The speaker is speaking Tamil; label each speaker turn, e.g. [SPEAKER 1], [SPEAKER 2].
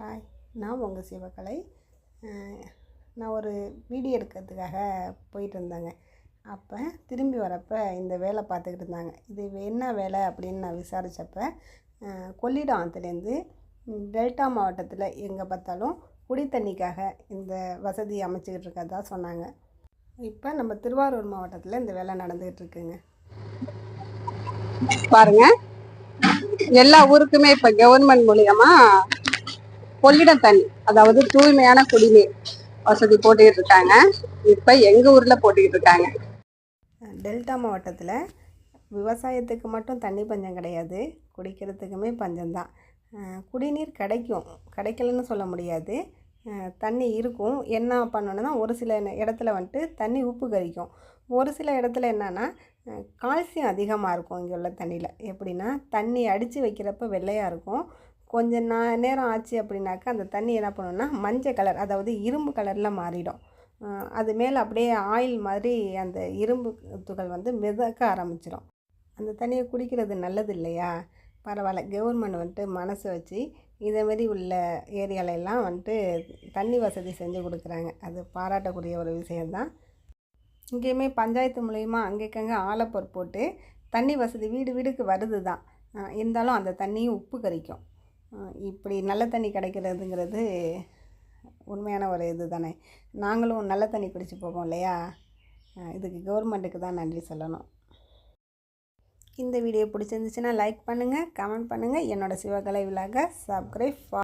[SPEAKER 1] ஹாய் நான் உங்கள் சிவகலை. நான் ஒரு வீடியோ எடுக்கிறதுக்காக போயிட்டு இருந்தேங்க அப்போ திரும்பி வரப்போ இந்த வேலை பார்த்துக்கிட்டு இருந்தாங்க. இது என்ன வேலை அப்படின்னு நான் விசாரித்தப்ப கொள்ளிடம் ஆற்றுலேருந்து டெல்டா மாவட்டத்தில் எங்கே பார்த்தாலும் குடி தண்ணிக்காக இந்த வசதி அமைச்சிக்கிட்டு இருக்கிறதா சொன்னாங்க. இப்போ நம்ம திருவாரூர் மாவட்டத்தில் இந்த வேலை நடந்துக்கிட்டு இருக்குங்க.
[SPEAKER 2] பாருங்க. எல்லா ஊருக்குமே இப்போ கவர்மெண்ட் மூலியமாக கொள்ளிட தண்ணி அதாவது தூய்மையான குடிநீர் வசதி போட்டுக்கிட்டு இருக்காங்க இப்போ எங்கள் ஊரில் போட்டுக்கிட்டு இருக்காங்க
[SPEAKER 1] டெல்டா மாவட்டத்தில் விவசாயத்துக்கு மட்டும் தண்ணி பஞ்சம் கிடையாது. குடிக்கிறதுக்குமே பஞ்சம்தான் குடிநீர் கிடைக்கும். கிடைக்கலன்னு சொல்ல முடியாது. தண்ணி இருக்கும். என்ன பண்ணணும்னா ஒரு சில இடத்துல வந்துட்டு தண்ணி உப்பு கரிக்கும். ஒரு சில இடத்துல என்னென்னா கால்சியம் அதிகமாக இருக்கும் இங்கே உள்ள தண்ணியில். எப்படின்னா தண்ணி அடித்து வைக்கிறப்ப வெள்ளையாக இருக்கும். கொஞ்ச நேரம் ஆச்சு அப்படின்னாக்கா அந்த தண்ணி என்ன பண்ணுன்னா மஞ்சள் கலர் அதாவது இரும்பு கலரில் மாறிடும். அது மேலே அப்படியே ஆயில் மாதிரி அந்த இரும்பு துகள் வந்து மிதக்க ஆரம்பிச்சிடும் அந்த தண்ணியை குடிக்கிறது நல்லது இல்லையா? பரவாயில்ல. கவர்மெண்ட் வந்துட்டு மனசு வச்சு இதேமாரி உள்ள ஏரியால எல்லாம் வந்துட்டு தண்ணி வசதி செஞ்சு கொடுக்குறாங்க. அது பாராட்டக்கூடிய ஒரு விஷயந்தான் இங்கேயுமே பஞ்சாயத்து மூலயமா அங்கேக்கங்க ஆலப்பர் போட்டு தண்ணி வசதி வீடு வீடுக்கு வருது தான் இருந்தாலும் அந்த தண்ணியும் உப்பு கரிக்கும். இப்படி நல்ல தண்ணி கிடைக்கிறதுங்கிறது உண்மையான ஒரு இது தானே நாங்களும் நல்ல தண்ணி குடிச்சு போவோம் இல்லையா? இதுக்கு கவர்மெண்ட்டுக்கு தான் நன்றி சொல்லணும். இந்த வீடியோ பிடிச்சிருந்துச்சுன்னா லைக் பண்ணுங்கள் கமெண்ட் பண்ணுங்கள் என்னோடய சிவகலை விழாக சப்ஸ்கிரைப்